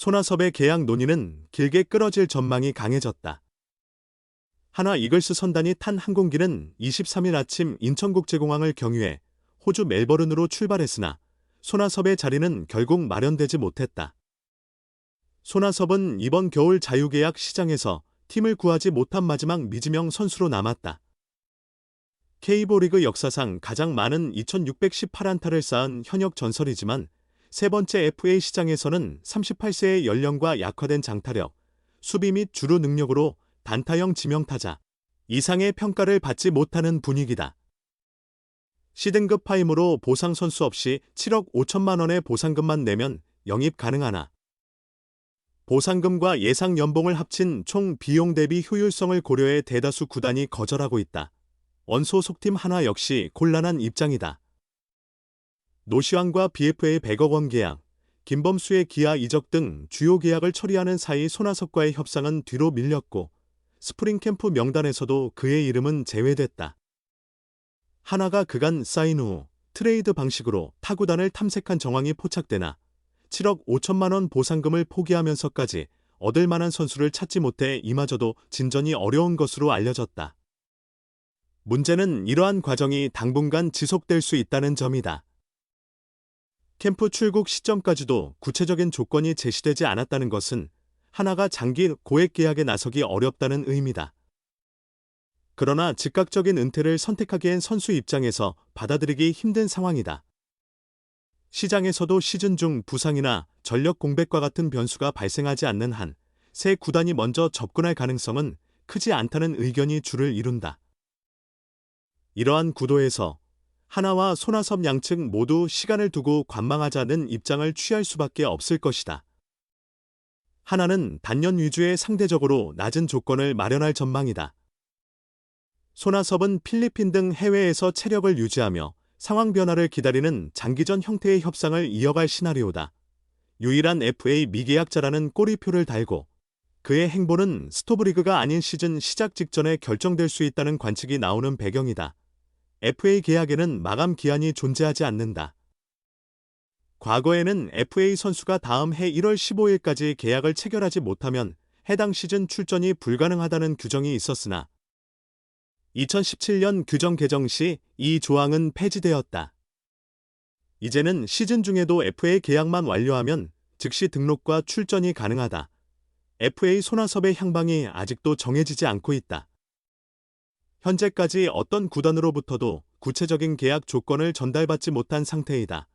손아섭의 계약 논의는 길게 끌어질 전망이 강해졌다. 하나 이글스 선단이 탄 항공기는 23일 아침 인천국제공항을 경유해 호주 멜버른으로 출발했으나 손아섭의 자리는 결국 마련되지 못했다. 손아섭은 이번 겨울 자유계약 시장에서 팀을 구하지 못한 마지막 미지명 선수로 남았다. K보리그 역사상 가장 많은 2618안타를 쌓은 현역 전설이지만 세 번째 FA 시장에서는 38세의 연령과 약화된 장타력, 수비 및 주루 능력으로 단타형 지명타자 이상의 평가를 받지 못하는 분위기다. C등급 파임으로 보상 선수 없이 7억 5천만 원의 보상금만 내면 영입 가능하나 보상금과 예상 연봉을 합친 총 비용 대비 효율성을 고려해 대다수 구단이 거절하고 있다. 원소 속팀 하나 역시 곤란한 입장이다. 노시환과 BF의 100억 원 계약, 김범수의 기아 이적 등 주요 계약을 처리하는 사이 손아섭과의 협상은 뒤로 밀렸고 스프링 캠프 명단에서도 그의 이름은 제외됐다. 하나가 그간 사인 후 트레이드 방식으로 타구단을 탐색한 정황이 포착되나 7억 5천만 원 보상금을 포기하면서까지 얻을 만한 선수를 찾지 못해 이마저도 진전이 어려운 것으로 알려졌다. 문제는 이러한 과정이 당분간 지속될 수 있다는 점이다. 캠프 출국 시점까지도 구체적인 조건이 제시되지 않았다는 것은 하나가 장기 고액 계약에 나서기 어렵다는 의미다. 그러나 즉각적인 은퇴를 선택하기엔 선수 입장에서 받아들이기 힘든 상황이다. 시장에서도 시즌 중 부상이나 전력 공백과 같은 변수가 발생하지 않는 한 새 구단이 먼저 접근할 가능성은 크지 않다는 의견이 주를 이룬다. 이러한 구도에서 하나와 손아섭 양측 모두 시간을 두고 관망하자는 입장을 취할 수밖에 없을 것이다. 하나는 단년 위주의 상대적으로 낮은 조건을 마련할 전망이다. 손아섭은 필리핀 등 해외에서 체력을 유지하며 상황 변화를 기다리는 장기전 형태의 협상을 이어갈 시나리오다. 유일한 FA 미계약자라는 꼬리표를 달고 그의 행보는 스토브리그가 아닌 시즌 시작 직전에 결정될 수 있다는 관측이 나오는 배경이다. FA 계약에는 마감 기한이 존재하지 않는다. 과거에는 FA 선수가 다음 해 1월 15일까지 계약을 체결하지 못하면 해당 시즌 출전이 불가능하다는 규정이 있었으나 2017년 규정 개정 시 이 조항은 폐지되었다. 이제는 시즌 중에도 FA 계약만 완료하면 즉시 등록과 출전이 가능하다. FA 손아섭의 향방이 아직도 정해지지 않고 있다. 현재까지 어떤 구단으로부터도 구체적인 계약 조건을 전달받지 못한 상태이다.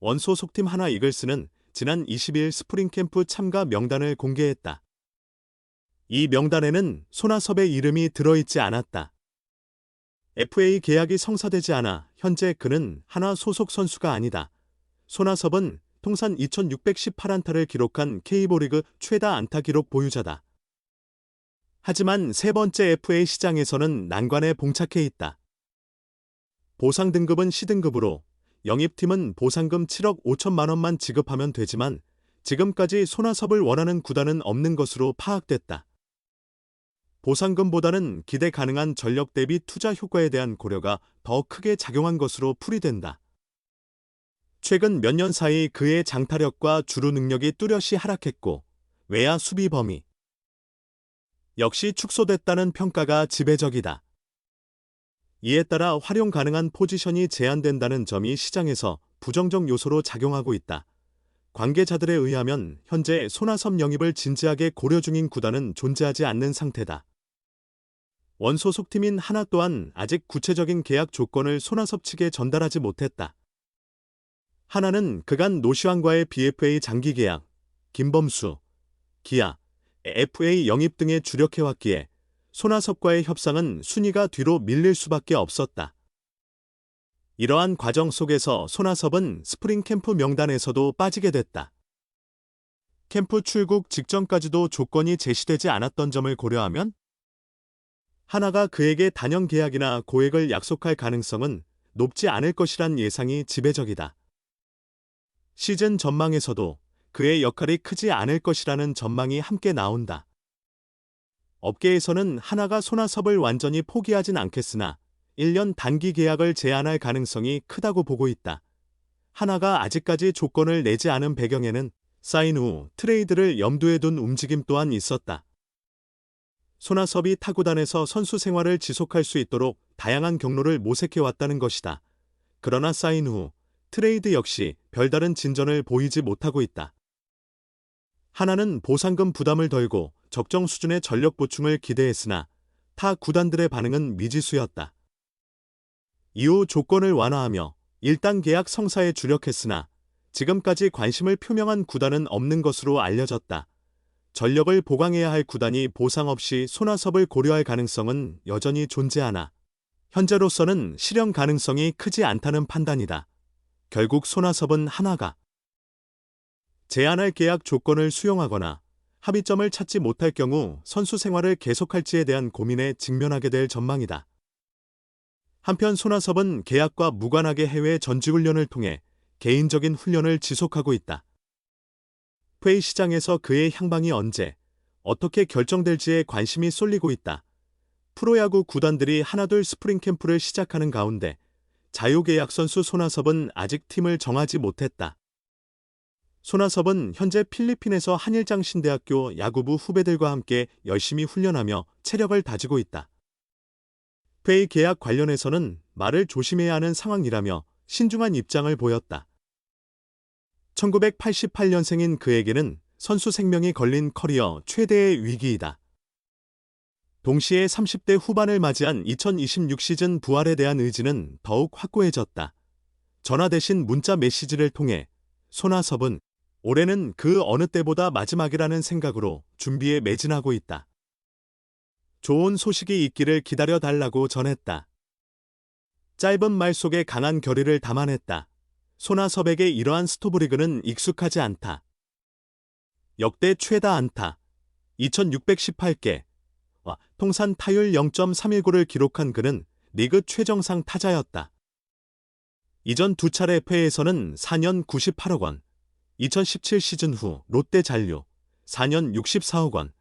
원소 속팀 하나 이글스는 지난 20일 스프링 캠프 참가 명단을 공개했다. 이 명단에는 손아섭의 이름이 들어있지 않았다. FA 계약이 성사되지 않아 현재 그는 하나 소속 선수가 아니다. 손아섭은 통산 2618안타를 기록한 K보리그 최다 안타 기록 보유자다. 하지만 세 번째 FA 시장에서는 난관에 봉착해 있다. 보상 등급은 C등급으로 영입팀은 보상금 7억 5천만 원만 지급하면 되지만 지금까지 손아섭을 원하는 구단은 없는 것으로 파악됐다. 보상금보다는 기대 가능한 전력 대비 투자 효과에 대한 고려가 더 크게 작용한 것으로 풀이된다. 최근 몇 년 사이 그의 장타력과 주루 능력이 뚜렷이 하락했고 외야 수비 범위 역시 축소됐다는 평가가 지배적이다. 이에 따라 활용 가능한 포지션이 제한된다는 점이 시장에서 부정적 요소로 작용하고 있다. 관계자들에 의하면 현재 손아섭 영입을 진지하게 고려 중인 구단은 존재하지 않는 상태다. 원소 속 팀인 하나 또한 아직 구체적인 계약 조건을 손아섭 측에 전달하지 못했다. 하나는 그간 노시환과의 BFA 장기 계약, 김범수, 기아, FA 영입 등에 주력해왔기에 손아섭과의 협상은 순위가 뒤로 밀릴 수밖에 없었다. 이러한 과정 속에서 손아섭은 스프링 캠프 명단에서도 빠지게 됐다. 캠프 출국 직전까지도 조건이 제시되지 않았던 점을 고려하면 하나가 그에게 단연 계약이나 고액을 약속할 가능성은 높지 않을 것이란 예상이 지배적이다. 시즌 전망에서도 그의 역할이 크지 않을 것이라는 전망이 함께 나온다. 업계에서는 하나가 손아섭을 완전히 포기하진 않겠으나 1년 단기 계약을 제한할 가능성이 크다고 보고 있다. 하나가 아직까지 조건을 내지 않은 배경에는 사인 후 트레이드를 염두에 둔 움직임 또한 있었다. 손아섭이 타구단에서 선수 생활을 지속할 수 있도록 다양한 경로를 모색해 왔다는 것이다. 그러나 사인 후 트레이드 역시 별다른 진전을 보이지 못하고 있다. 하나는 보상금 부담을 덜고 적정 수준의 전력 보충을 기대했으나 타 구단들의 반응은 미지수였다. 이후 조건을 완화하며 일단 계약 성사에 주력했으나 지금까지 관심을 표명한 구단은 없는 것으로 알려졌다. 전력을 보강해야 할 구단이 보상 없이 손아섭을 고려할 가능성은 여전히 존재하나 현재로서는 실현 가능성이 크지 않다는 판단이다. 결국 손아섭은 하나가 제한할 계약 조건을 수용하거나 합의점을 찾지 못할 경우 선수 생활을 계속할지에 대한 고민에 직면하게 될 전망이다. 한편 손아섭은 계약과 무관하게 해외 전지훈련을 통해 개인적인 훈련을 지속하고 있다. 페이 시장에서 그의 향방이 언제, 어떻게 결정될지에 관심이 쏠리고 있다. 프로야구 구단들이 하나둘 스프링 캠프를 시작하는 가운데 자유계약 선수 손아섭은 아직 팀을 정하지 못했다. 손아섭은 현재 필리핀에서 한일장신대학교 야구부 후배들과 함께 열심히 훈련하며 체력을 다지고 있다. 페이 계약 관련해서는 말을 조심해야 하는 상황이라며 신중한 입장을 보였다. 1988년생인 그에게는 선수 생명이 걸린 커리어 최대의 위기이다. 동시에 30대 후반을 맞이한 2026 시즌 부활에 대한 의지는 더욱 확고해졌다. 전화 대신 문자 메시지를 통해 손아섭은 올해는 그 어느 때보다 마지막이라는 생각으로 준비에 매진하고 있다. 좋은 소식이 있기를 기다려 달라고 전했다. 짧은 말 속에 강한 결의를 담아냈다. 손아섭에게 이러한 스토브리그는 익숙하지 않다. 역대 최다 안타 2618개 와 통산 타율 0.319를 기록한 그는 리그 최정상 타자였다. 이전 두 차례 패에서는 4년 98억 원, 2017 시즌 후 롯데 잔류 4년 64억 원,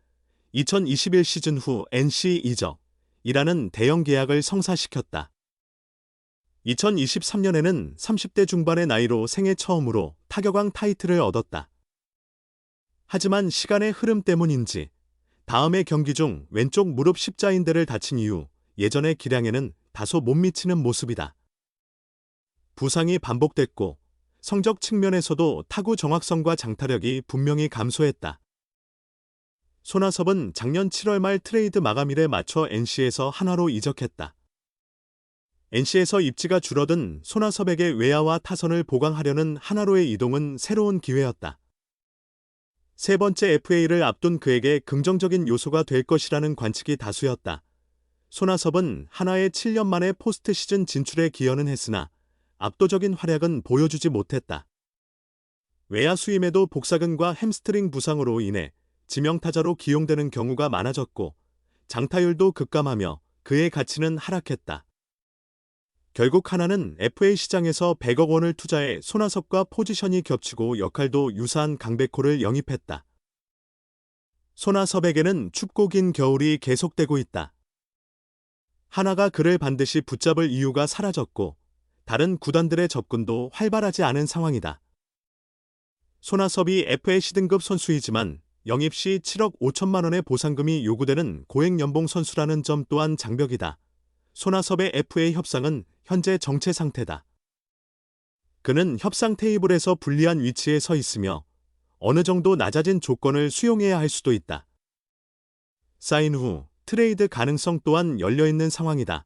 2021 시즌 후 NC 이적 이라는 대형 계약을 성사시켰다. 2023년에는 30대 중반의 나이로 생애 처음으로 타격왕 타이틀을 얻었다. 하지만 시간의 흐름 때문인지 다음의 경기 중 왼쪽 무릎 십자인대를 다친 이후 예전의 기량에는 다소 못 미치는 모습이다. 부상이 반복됐고 성적 측면에서도 타구 정확성과 장타력이 분명히 감소했다. 손아섭은 작년 7월 말 트레이드 마감일에 맞춰 NC에서 한화로 이적했다. NC에서 입지가 줄어든 손아섭에게 외야와 타선을 보강하려는 한화로의 이동은 새로운 기회였다. 세 번째 FA를 앞둔 그에게 긍정적인 요소가 될 것이라는 관측이 다수였다. 손아섭은 한화의 7년 만에 포스트 시즌 진출에 기여는 했으나 압도적인 활약은 보여주지 못했다. 외야 수임에도 복사근과 햄스트링 부상으로 인해 지명타자로 기용되는 경우가 많아졌고 장타율도 급감하며 그의 가치는 하락했다. 결국 하나는 FA 시장에서 100억 원을 투자해 손아섭과 포지션이 겹치고 역할도 유사한 강백호를 영입했다. 손아섭에게는 춥고 긴 겨울이 계속되고 있다. 하나가 그를 반드시 붙잡을 이유가 사라졌고 다른 구단들의 접근도 활발하지 않은 상황이다. 손아섭이 FA C등급 선수이지만 영입 시 7억 5천만 원의 보상금이 요구되는 고액 연봉 선수라는 점 또한 장벽이다. 손아섭의 FA 협상은 현재 정체 상태다. 그는 협상 테이블에서 불리한 위치에 서 있으며 어느 정도 낮아진 조건을 수용해야 할 수도 있다. 사인 후 트레이드 가능성 또한 열려있는 상황이다.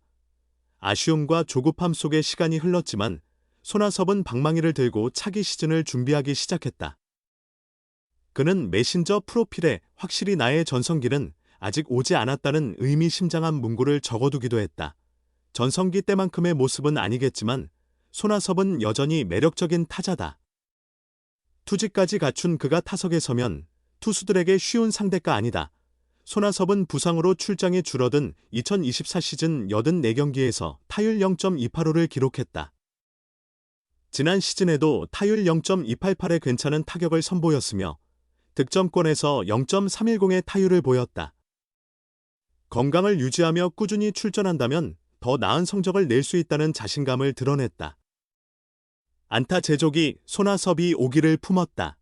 아쉬움과 조급함 속에 시간이 흘렀지만 손아섭은 방망이를 들고 차기 시즌을 준비하기 시작했다. 그는 메신저 프로필에 확실히 나의 전성기는 아직 오지 않았다는 의미심장한 문구를 적어두기도 했다. 전성기 때만큼의 모습은 아니겠지만 손아섭은 여전히 매력적인 타자다. 투지까지 갖춘 그가 타석에 서면 투수들에게 쉬운 상대가 아니다. 손아섭은 부상으로 출장이 줄어든 2024 시즌 84경기에서 타율 0.285를 기록했다. 지난 시즌에도 타율 0.288의 괜찮은 타격을 선보였으며 득점권에서 0.310의 타율을 보였다. 건강을 유지하며 꾸준히 출전한다면 더 나은 성적을 낼 수 있다는 자신감을 드러냈다. 안타 제조기 손아섭이 오기를 품었다.